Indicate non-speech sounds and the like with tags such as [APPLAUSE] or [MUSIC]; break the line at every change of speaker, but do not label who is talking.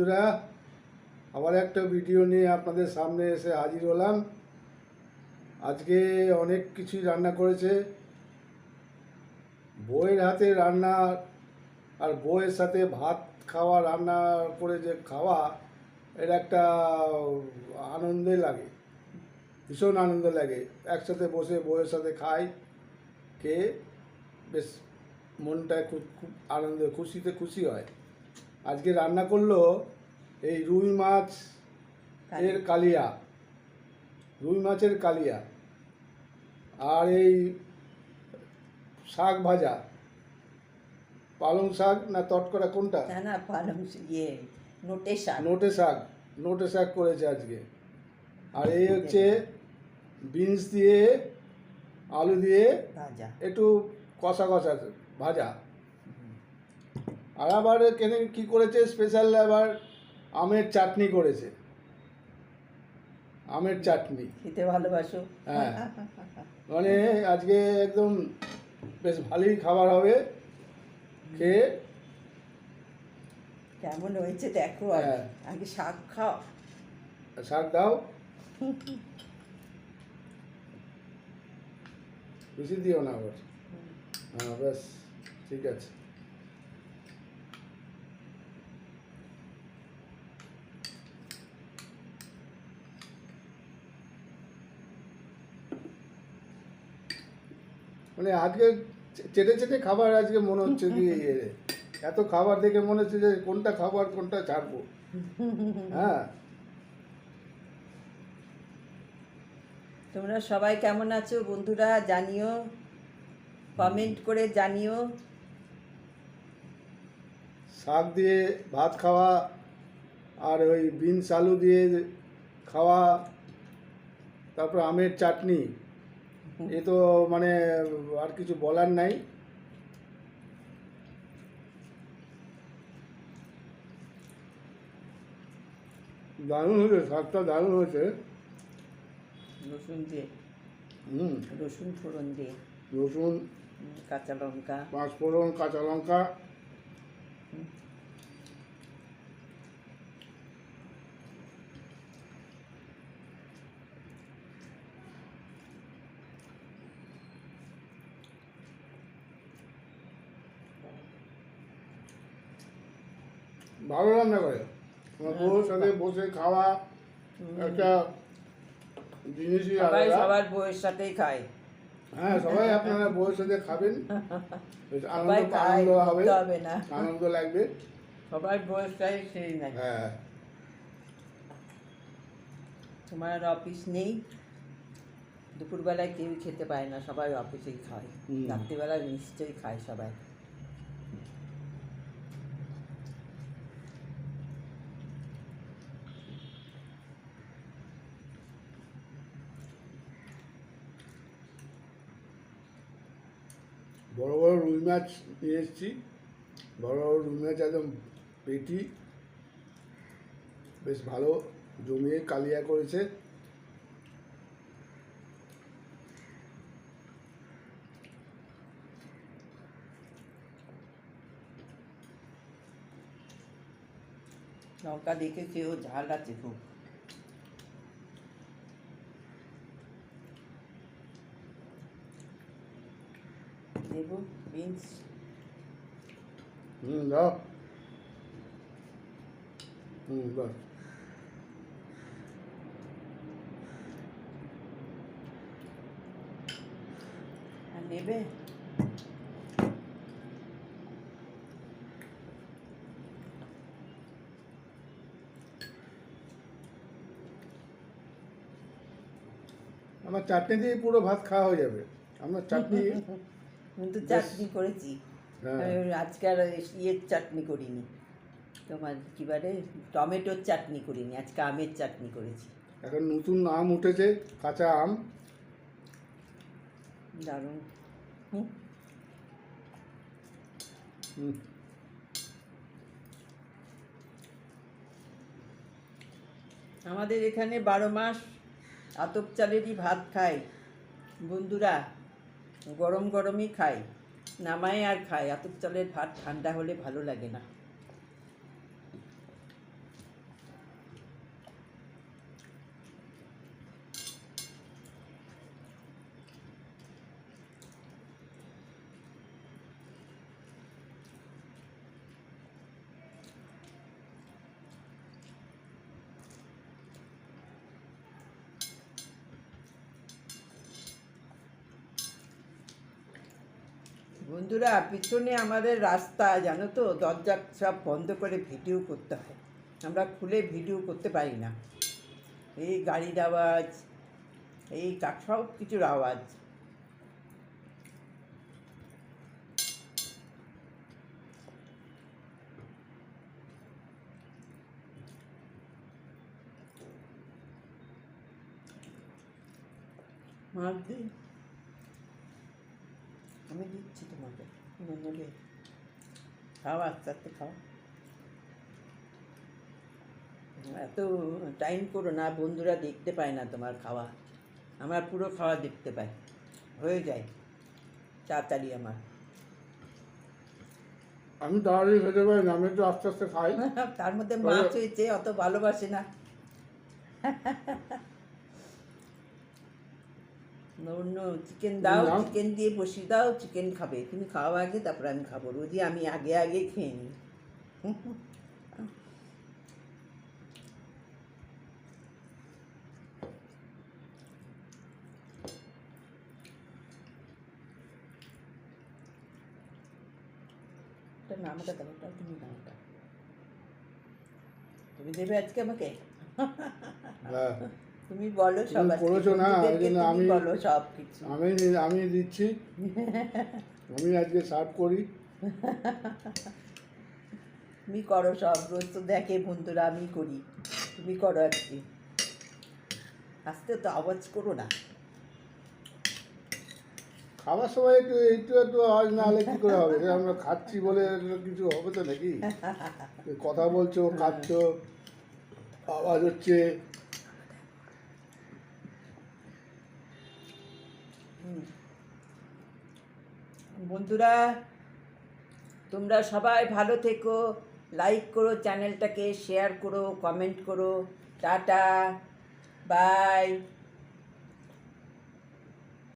বন্ধুরা, আবার একটা ভিডিও নিয়ে আপনাদের সামনে এসে হাজির হলাম। আজকে অনেক কিছুই রান্না করেছে। বউয়ের হাতে রান্না আর বউয়ের সাথে ভাত খাওয়া, রান্না করে যে খাওয়া এটা একটা আনন্দে লাগে। ভীষণ আনন্দ লাগে। একসাথে বসে বউয়ের সাথে খাই, খেয়ে বেশ মনটা খুব খুব আনন্দে, খুশিতে খুশি হয়। আজকে রান্না করল এই রুই মাছ এর কালিয়া। রুই মাছের কালিয়া। আর এই শাক ভাজা। পালং শাক না তটকরা কোনটা?
না না পালং ইয়ে নোটে শাক।
নোটে শাক। নোটে শাক করেছে আজকে। আর এই হচ্ছে বিনস দিয়ে আলু দিয়ে
ভাজা।
একটু কষা কষা ভাজা। আর আবার কেন কি করেছে? স্পেশাল আবার আমের চাটনি করেছে। আমের চাটনি।
খেতে ভালোবাসো।
হ্যাঁ। মানে আজকে একদম বেশ ভালোই খাবার হবে। খেয়ে
কেমন হয়েছে দেখো আগে
হ্যাঁ।
আগে শাক খাও।
শাক দাও। [LAUGHS] বেশি দিও না আবার। হ্যাঁ ব্যাস ঠিক আছে। মানে আজকে চেটে চেটে খাবার আজকে মনে হচ্ছে এ, [LAUGHS] এত খাবার দেখে মনে হচ্ছে যে কোনটা খাবার কোনটা ছাড়বো। [LAUGHS] হ্যাঁ।
তোমরা সবাই কেমন আছো বন্ধুরা জানিও কমেন্ট করে জানিও।
শাক দিয়ে ভাত খাওয়া আর ওই বিনস আলু দিয়ে খাওয়া তারপর আমের চাটনি। এ তো মানে আর কিছু বলার নাই। দারুণ হয়েছে শাকটা দারুণ হয়েছে।
রসুন দিয়ে।
হুম।
রসুন ফোড়ন দিয়ে।
রসুন
কাঁচা লঙ্কা।
পাঁচফোড়ন কাঁচা লঙ্কা। ভালো রান্না করে। আমার বউর সাথে বসে খাওয়া একটা জিনিসই
সবাই সবার বউয়ের সাথেই খায়।
হ্যাঁ সবাই আপনারা বউয়ের সাথে খাবেন। আনন্দ হবে।
না।
আনন্দ লাগবে।
সবার বয়সটাই সেই নাই।
হ্যাঁ।
তোমার আর অফিস নেই। দুপুরবেলায় কেউই খেতে পায় না সবাই অফিসেই খায়। রাত্রিবেলায় নিশ্চয়ই খায় সবাই।
বড় বড় রুই মাছ নিয়ে এসেছি। বড় বড় রুই মাছ একদম পেটি। বেশ ভালো জমিয়ে কালিয়া করেছে।
লঙ্কা দেখে কেউ ঝাল আছে খুব। দেবো বিনস
হুম দাও। হুম বাস।
আর নেবে?
আমার চাটনি দিয়ে পুরো ভাত খাওয়া হয়ে যাবে। আমার চাটনি [LAUGHS]
কিন্তু চাটনি করেছি।
হ্যাঁ।
আমি আজকে আর ইয়ের চাটনি করিনি। তোমার কী বলে টমেটোর চাটনি করিনি আজকে আমের চাটনি করেছি।
এখন নতুন আম উঠেছে কাঁচা আম।
দারুণ। হুম।
হুম।
আমাদের এখানে বারো মাস আতপ চালেরই ভাত খায়। বন্ধুরা গরম গরমই খাই। নামাই আর খাই। আতপ চালের ভাত ঠান্ডা হলে ভালো লাগে না। বন্ধুরা, পিছনে আমাদের রাস্তা, জানো তো? দরজা সব বন্ধ করে ভিডিও করতে হয়। আমরা খুলে ভিডিও করতে পারি না। এই গাড়ির আওয়াজ, এই সব কিছুর আওয়াজ। আমি দিচ্ছি তোমাকে নেবে খাও আস্তে আস্তে খাও এত টাইম করো না বন্ধুরা দেখতে পায় না তোমার খাওয়া আমার পুরো খাওয়া দেখতে পায় হয়ে যায় তাড়াতাড়ি আমার
আমি তাড়াতাড়ি খেতে পারি না আমি একটু আস্তে আস্তে খাই
তার মধ্যে মাছ হয়েছে অত ভালোবাসে না অন্য চিকেন দাও চিকেন দিয়ে বসিয়ে দাও চিকেন খাবে। তুমি খাওয়া আগে তারপরে আমি খাব। রোজই আমি আগে আগে খেয়ে নিই। ওটা দাও ওটা তুমি দেবে আজকে আমাকে?
হ্যাঁ
তুমি বলো সব
করেছ না, আমি-
বলো সব কিছু
আমি আমি দিচ্ছি। আমি আজকে সার্ভ করি।
তুমি করো সব রোজ তো দেখে বন্ধুরা আমি করি। তুমি করো আজকে। আস্তে তো আওয়াজ করো না।
খাবার সময় একটু একটু একটু আওয়াজ না হলে কী করে হবে? আমরা খাচ্ছি বলে কিছু হবে তো নাকি? [LAUGHS] কথা বলছো খাচ্ছ আওয়াজ হচ্ছে
হুম। বন্ধুরা তোমরা সবাই ভালো থেকো লাইক করো চ্যানেলটাকে শেয়ার করো কমেন্ট করো টাটা বাই